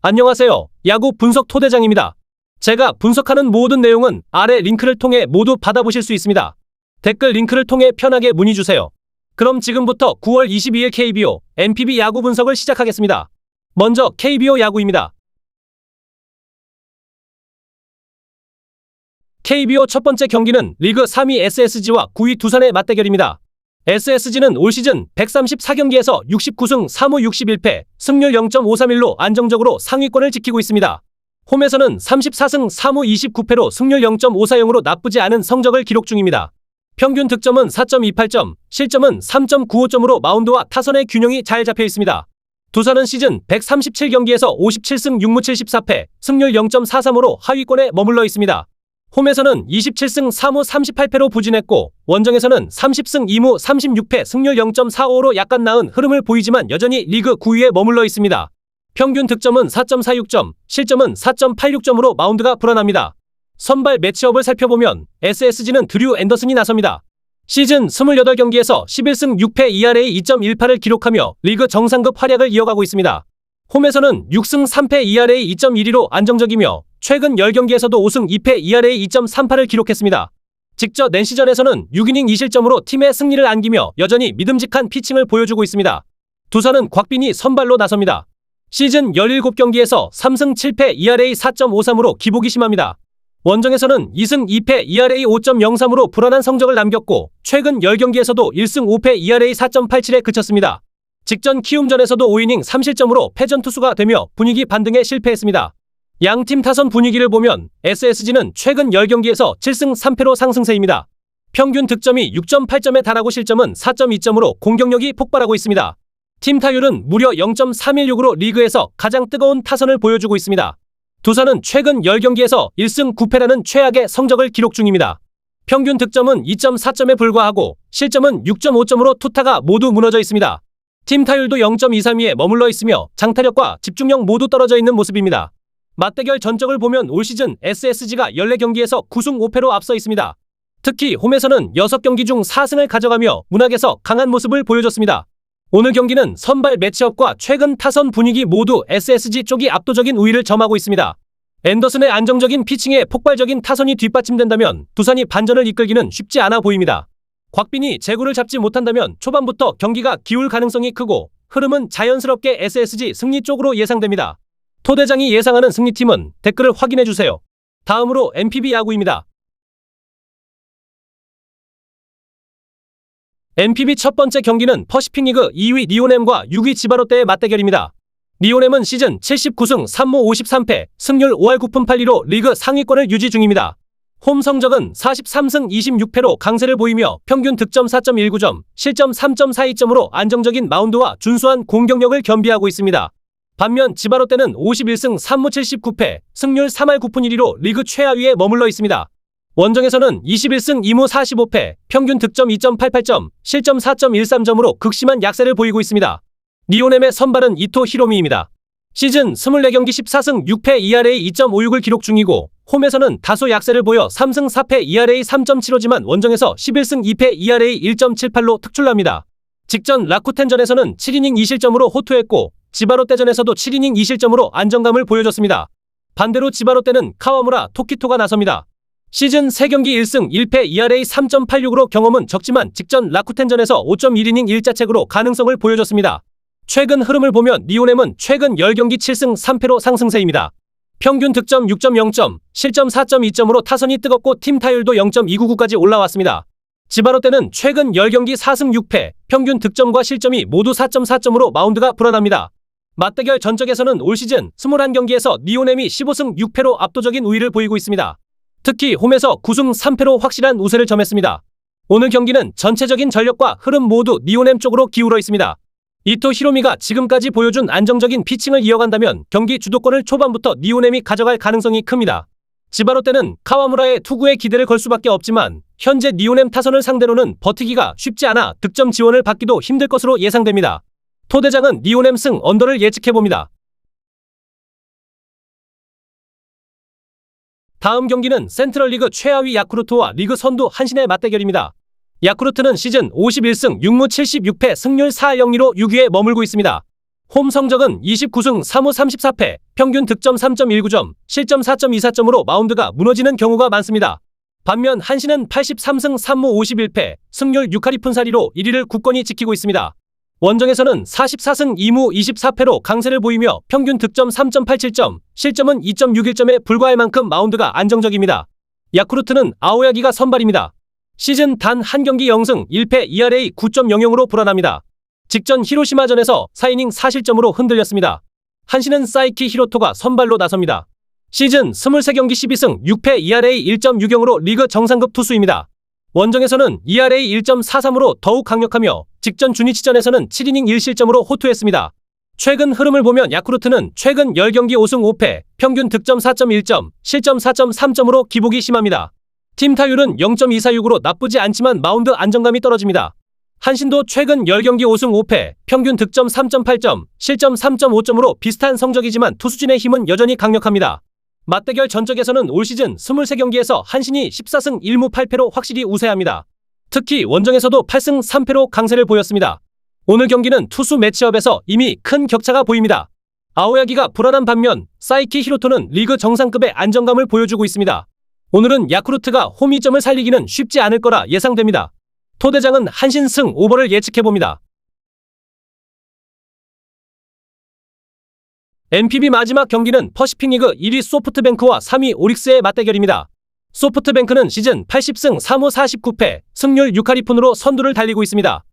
안녕하세요. 야구 분석 토대장입니다. 제가 분석하는 모든 내용은 아래 링크를 통해 모두 받아보실 수 있습니다. 댓글 링크를 통해 편하게 문의 주세요. 그럼 지금부터 9월 22일 KBO NPB 야구 분석을 시작하겠습니다. 먼저 KBO 야구입니다. KBO 첫 번째 경기는 리그 3위 SSG와 9위 두산의 맞대결입니다. SSG는 올 시즌 134경기에서 69승 3무 61패, 승률 0.531로 안정적으로 상위권을 지키고 있습니다. 홈에서는 34승 3무 29패로 승률 0.540으로 나쁘지 않은 성적을 기록 중입니다. 평균 득점은 4.28점, 실점은 3.95점으로 마운드와 타선의 균형이 잘 잡혀 있습니다. 두산은 시즌 137경기에서 57승 6무 74패, 승률 0.43으로 하위권에 머물러 있습니다. 홈에서는 27승 3무 38패로 부진했고 원정에서는 30승 2무 36패 승률 0.45로 약간 나은 흐름을 보이지만 여전히 리그 9위에 머물러 있습니다. 평균 득점은 4.46점, 실점은 4.86점으로 마운드가 불안합니다. 선발 매치업을 살펴보면 SSG는 드류 앤더슨이 나섭니다. 시즌 28경기에서 11승 6패 ERA 2.18을 기록하며 리그 정상급 활약을 이어가고 있습니다. 홈에서는 6승 3패 ERA 2.12로 안정적이며 최근 10경기에서도 5승 2패 ERA 2.38을 기록했습니다. 직접 낸시전에서는 6이닝 2실점으로 팀의 승리를 안기며 여전히 믿음직한 피칭을 보여주고 있습니다. 두산은 곽빈이 선발로 나섭니다. 시즌 17경기에서 3승 7패 ERA 4.53으로 기복이 심합니다. 원정에서는 2승 2패 ERA 5.03으로 불안한 성적을 남겼고 최근 10경기에서도 1승 5패 ERA 4.87에 그쳤습니다. 직전 키움전에서도 5이닝 3실점으로 패전 투수가 되며 분위기 반등에 실패했습니다. 양팀 타선 분위기를 보면 SSG는 최근 10경기에서 7승 3패로 상승세입니다. 평균 득점이 6.8점에 달하고 실점은 4.2점으로 공격력이 폭발하고 있습니다. 팀 타율은 무려 0.316으로 리그에서 가장 뜨거운 타선을 보여주고 있습니다. 두산은 최근 10경기에서 1승 9패라는 최악의 성적을 기록 중입니다. 평균 득점은 2.4점에 불과하고 실점은 6.5점으로 투타가 모두 무너져 있습니다. 팀 타율도 0.232에 머물러 있으며 장타력과 집중력 모두 떨어져 있는 모습입니다. 맞대결 전적을 보면 올 시즌 SSG가 14경기에서 9승 5패로 앞서 있습니다. 특히 홈에서는 6경기 중 4승을 가져가며 문학에서 강한 모습을 보여줬습니다. 오늘 경기는 선발 매치업과 최근 타선 분위기 모두 SSG 쪽이 압도적인 우위를 점하고 있습니다. 앤더슨의 안정적인 피칭에 폭발적인 타선이 뒷받침된다면 두산이 반전을 이끌기는 쉽지 않아 보입니다. 곽빈이 제구를 잡지 못한다면 초반부터 경기가 기울 가능성이 크고 흐름은 자연스럽게 SSG 승리 쪽으로 예상됩니다. 토대장이 예상하는 승리팀은 댓글을 확인해 주세요. 다음으로 NPB 야구입니다. NPB 첫 번째 경기는 퍼시픽 리그 2위 리오넴과 6위 지바롯데의 맞대결입니다. 리오넴은 시즌 79승 3무 53패, 승률 5할 9푼 8리로 리그 상위권을 유지 중입니다. 홈 성적은 43승 26패로 강세를 보이며 평균 득점 4.19점, 실점 3.42점으로 안정적인 마운드와 준수한 공격력을 겸비하고 있습니다. 반면 지바롯데는 51승 3무 79패, 승률 3할 9푼 1리로 리그 최하위에 머물러 있습니다. 원정에서는 21승 2무 45패, 평균 득점 2.88점, 실점 4.13점으로 극심한 약세를 보이고 있습니다. 리오넴의 선발은 이토 히로미입니다. 시즌 24경기 14승 6패 ERA 2.56을 기록 중이고 홈에서는 다소 약세를 보여 3승 4패 ERA 3.75지만 원정에서 11승 2패 ERA 1.78로 특출납니다. 직전 라쿠텐전에서는 7이닝 2실점으로 호투했고 지바롯데전에서도 7이닝 2실점으로 안정감을 보여줬습니다. 반대로 지바롯데는 카와무라 토키토가 나섭니다. 시즌 3경기 1승 1패 ERA 3.86으로 경험은 적지만 직전 라쿠텐전에서 5.1이닝 1자책으로 가능성을 보여줬습니다. 최근 흐름을 보면 리오넴은 최근 10경기 7승 3패로 상승세입니다. 평균 득점 6.0점, 실점 4.2점으로 타선이 뜨겁고 팀 타율도 0.299까지 올라왔습니다. 지바롯데는 최근 10경기 4승 6패, 평균 득점과 실점이 모두 4.4점으로 마운드가 불안합니다. 맞대결 전적에서는 올 시즌 21경기에서 리오넴이 15승 6패로 압도적인 우위를 보이고 있습니다. 특히 홈에서 9승 3패로 확실한 우세를 점했습니다. 오늘 경기는 전체적인 전력과 흐름 모두 리오넴 쪽으로 기울어 있습니다. 이토 히로미가 지금까지 보여준 안정적인 피칭을 이어간다면 경기 주도권을 초반부터 리오넴이 가져갈 가능성이 큽니다. 지바롯데는 카와무라의 투구에 기대를 걸 수밖에 없지만 현재 리오넴 타선을 상대로는 버티기가 쉽지 않아 득점 지원을 받기도 힘들 것으로 예상됩니다. 토대장은 리오넴 승 언더를 예측해봅니다. 다음 경기는 센트럴리그 최하위 야쿠르트와 리그 선두 한신의 맞대결입니다. 야쿠르트는 시즌 51승 6무 76패 승률 4.02로 6위에 머물고 있습니다. 홈 성적은 29승 3무 34패, 평균 득점 3.19점, 실점 4.24점으로 마운드가 무너지는 경우가 많습니다. 반면 한신은 83승 3무 51패, 승률 6할이 푼사리로 1위를 굳건히 지키고 있습니다. 원정에서는 44승 2무 24패로 강세를 보이며 평균 득점 3.87점, 실점은 2.61점에 불과할 만큼 마운드가 안정적입니다. 야쿠르트는 아오야기가 선발입니다. 시즌 단 한 경기 0승 1패 ERA 9.00으로 불안합니다. 직전 히로시마전에서 4이닝 4실점으로 흔들렸습니다. 한신은 사이키 히로토가 선발로 나섭니다. 시즌 23경기 12승 6패 ERA 1.60으로 리그 정상급 투수입니다. 원정에서는 ERA 1.43으로 더욱 강력하며 직전 주니치전에서는 7이닝 1실점으로 호투했습니다. 최근 흐름을 보면 야쿠르트는 최근 10경기 5승 5패, 평균 득점 4.1점, 실점 4.3점으로 기복이 심합니다. 팀 타율은 0.246으로 나쁘지 않지만 마운드 안정감이 떨어집니다. 한신도 최근 10경기 5승 5패, 평균 득점 3.8점, 실점 3.5점으로 비슷한 성적이지만 투수진의 힘은 여전히 강력합니다. 맞대결 전적에서는 올 시즌 23경기에서 한신이 14승 1무 8패로 확실히 우세합니다. 특히 원정에서도 8승 3패로 강세를 보였습니다. 오늘 경기는 투수 매치업에서 이미 큰 격차가 보입니다. 아오야기가 불안한 반면 사이키 히로토는 리그 정상급의 안정감을 보여주고 있습니다. 오늘은 야쿠르트가 홈이점을 살리기는 쉽지 않을 거라 예상됩니다. 토대장은 한신 승 오버를 예측해봅니다. NPB 마지막 경기는 퍼시픽리그 1위 소프트뱅크와 3위 오릭스의 맞대결입니다. 소프트뱅크는 시즌 80승 3무 49패, 승률 6할이 푼으로 선두를 달리고 있습니다.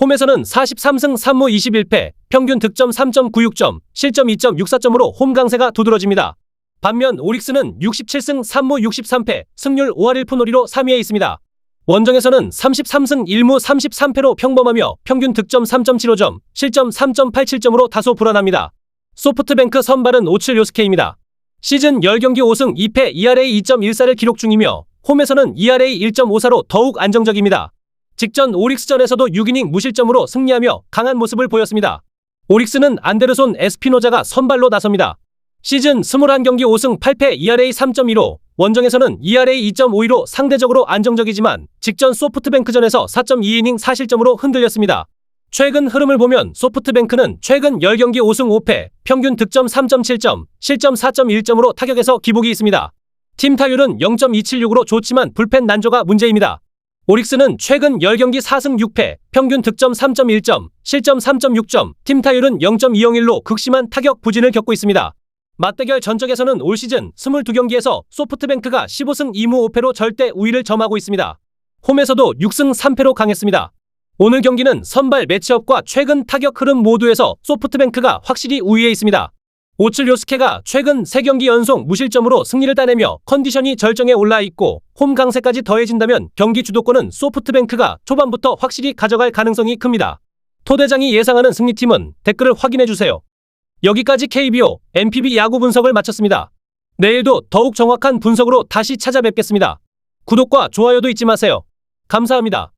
홈에서는 43승 3무 21패, 평균 득점 3.96점, 실점 2.64점으로 홈 강세가 두드러집니다. 반면 오릭스는 67승 3무 63패, 승률 5할 1푼 5리로 3위에 있습니다. 원정에서는 33승 1무 33패로 평범하며 평균 득점 3.75점, 실점 3.87점으로 다소 불안합니다. 소프트뱅크 선발은 오칠 요스케입니다. 시즌 10경기 5승 2패 ERA 2.14를 기록 중이며 홈에서는 ERA 1.54로 더욱 안정적입니다. 직전 오릭스전에서도 6이닝 무실점으로 승리하며 강한 모습을 보였습니다. 오릭스는 안데르손 에스피노자가 선발로 나섭니다. 시즌 21경기 5승 8패 ERA 3.15, 원정에서는 ERA 2.52로 상대적으로 안정적이지만 직전 소프트뱅크전에서 4.2이닝 4실점으로 흔들렸습니다. 최근 흐름을 보면 소프트뱅크는 최근 10경기 5승 5패, 평균 득점 3.7점, 실점 4.1점으로 타격에서 기복이 있습니다. 팀 타율은 0.276으로 좋지만 불펜 난조가 문제입니다. 오릭스는 최근 10경기 4승 6패, 평균 득점 3.1점, 실점 3.6점, 팀 타율은 0.201로 극심한 타격 부진을 겪고 있습니다. 맞대결 전적에서는 올 시즌 22경기에서 소프트뱅크가 15승 2무 5패로 절대 우위를 점하고 있습니다. 홈에서도 6승 3패로 강했습니다. 오늘 경기는 선발 매치업과 최근 타격 흐름 모두에서 소프트뱅크가 확실히 우위에 있습니다. 오칠 요스케가 최근 3경기 연속 무실점으로 승리를 따내며 컨디션이 절정에 올라 있고 홈 강세까지 더해진다면 경기 주도권은 소프트뱅크가 초반부터 확실히 가져갈 가능성이 큽니다. 토대장이 예상하는 승리팀은 댓글을 확인해주세요. 여기까지 KBO, NPB 야구 분석을 마쳤습니다. 내일도 더욱 정확한 분석으로 다시 찾아뵙겠습니다. 구독과 좋아요도 잊지 마세요. 감사합니다.